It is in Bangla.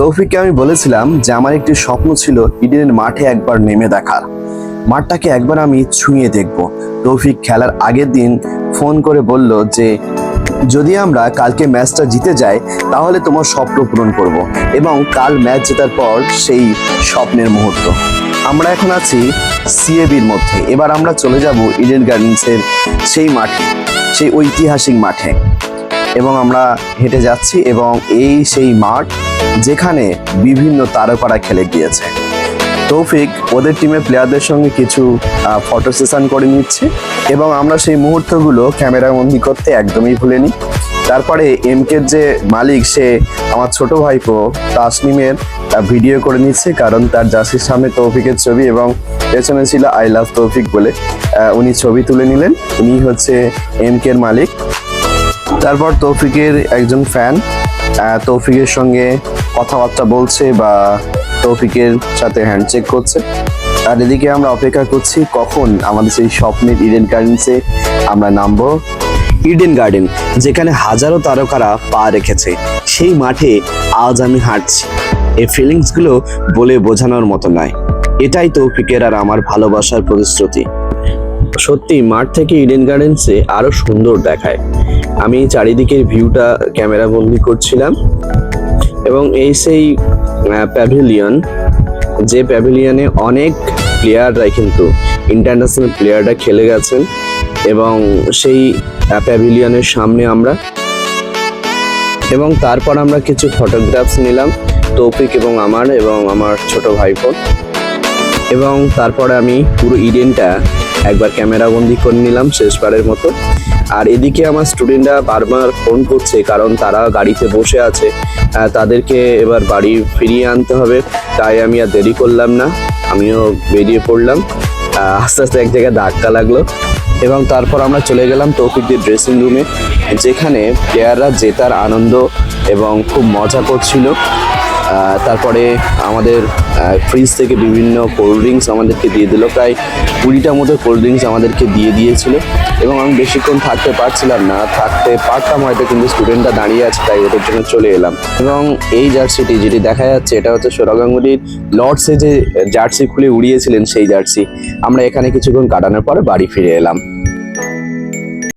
তৌফিককে আমি বলেছিলাম যে আমার একটি স্বপ্ন ছিল ইডেনের মাঠে একবার নেমে দেখার মাঠটাকে একবার আমি ছুঁয়ে দেখব। তৌফিক খেলার আগের দিন ফোন করে বলল যে, যদি আমরা কালকে ম্যাচটা জিতে যাই, তাহলে তোমার স্বপ্ন পূরণ করব এবং কাল ম্যাচ জেতার পর সেই স্বপ্নের মুহূর্ত। আমরা এখন আছি সিএবির মধ্যে। এবার আমরা চলে যাব ইডেন গার্ডেন্সের সেই মাঠে, সেই ঐতিহাসিক মাঠে। এবং আমরা হেঁটে যাচ্ছি এবং এই সেই মাঠ যেখানে বিভিন্ন তারকারা খেলে গিয়েছে। তৌফিক, ওদের টিমের প্লেয়ারদের সঙ্গে কিছু ফটো সেশন করে নিচ্ছে এবং আমরা সেই মুহূর্তগুলো ক্যামেরা বন্দি করতে একদমই ভুলিনি। তারপরে এমকের যে মালিক, সে আমার ছোট ভাইপো, তাসনিমের ভিডিও করে নিচ্ছে কারণ তার জার্সির সামনে তৌফিকের ছবি এবং পেছনে ছিল আই লাভ তৌফিক বলে উনি ছবি তুলে নিলেন। উনি হচ্ছে এমকের মালিক। তারপর তৌফিকের একজন ফ্যান তৌফিকের সঙ্গে কথাবার্তা বলছে বা তৌফিকের সাথে হ্যান্ডশেক করছে। আর এদিকে আমরা অপেক্ষা করছি কখন আমাদের সেই স্বপ্নের ইডেন গার্ডেন্সে আমরা নামবো। ইডেন গার্ডেন যেখানে হাজারো তারকারা পা রেখেছে। সেই মাঠে আজ আমি হাঁটছি। এই ফিলিংসগুলো বলে বোঝানোর মতো নয়। এটাই তৌফিকের আর আমার ভালোবাসার প্রতিশ্রুতি। সত্যি, মাঠ থেকে ইডেন গার্ডেন্সে আরও সুন্দর দেখায়। আমি চারিদিকের ভিউটা ক্যামেরা বন্দি করছিলাম এবং এই সেই প্যাভিলিয়ন যে প্যাভিলিয়নে অনেক প্লেয়াররা কিন্তু ইন্টারন্যাশনাল প্লেয়াররা খেলে গেছেন এবং সেই প্যাভিলিয়নের সামনে আমরা এবং তারপর আমরা কিছু ফটোগ্রাফস নিলাম, তৌফিক এবং আমার এবং আমার ছোট ভাইপো। এবং তারপরে আমি পুরো ইডেনটা একবার ক্যামেরা বন্দি করে নিলাম শেষবারের মতো। আর এদিকে আমার স্টুডেন্টরা বারবার ফোন করছে, কারণ তারা গাড়িতে বসে আছে। তাদেরকে এবার বাড়ি ফিরিয়ে আনতে হবে, তাই আমি আর দেরি করলাম না। আমিও বেরিয়ে পড়লাম। আস্তে আস্তে এক জায়গায় ধাক্কা লাগল। এবং তারপর আমরা চলে গেলাম তৌফিকদের ড্রেসিং রুমে যেখানে প্লেয়াররা জেতার আনন্দ এবং খুব মজা করছিল। তারপরে আমাদের ফ্রিজ থেকে বিভিন্ন কোল্ড ড্রিঙ্কস আমাদেরকে দিয়ে দিল। প্রায় কুড়িটা মতো কোল্ড ড্রিঙ্কস আমাদেরকে দিয়ে দিয়েছিল। এবং আমি বেশিক্ষণ থাকতে পারছিলাম না। থাকতে পারতাম হয়তো, কিন্তু স্টুডেন্টরা দাঁড়িয়ে আছে, তাই ওদের জন্য চলে এলাম। এবং এই জার্সিটি যেটি দেখা যাচ্ছে, এটা হচ্ছে সৌরভ গাঙ্গুলির লর্ডসে যে জার্সি খুলে উড়িয়েছিলেন, সেই জার্সি আমরা এখানে কিছুক্ষণ কাটানোর পরে বাড়ি ফিরে এলাম।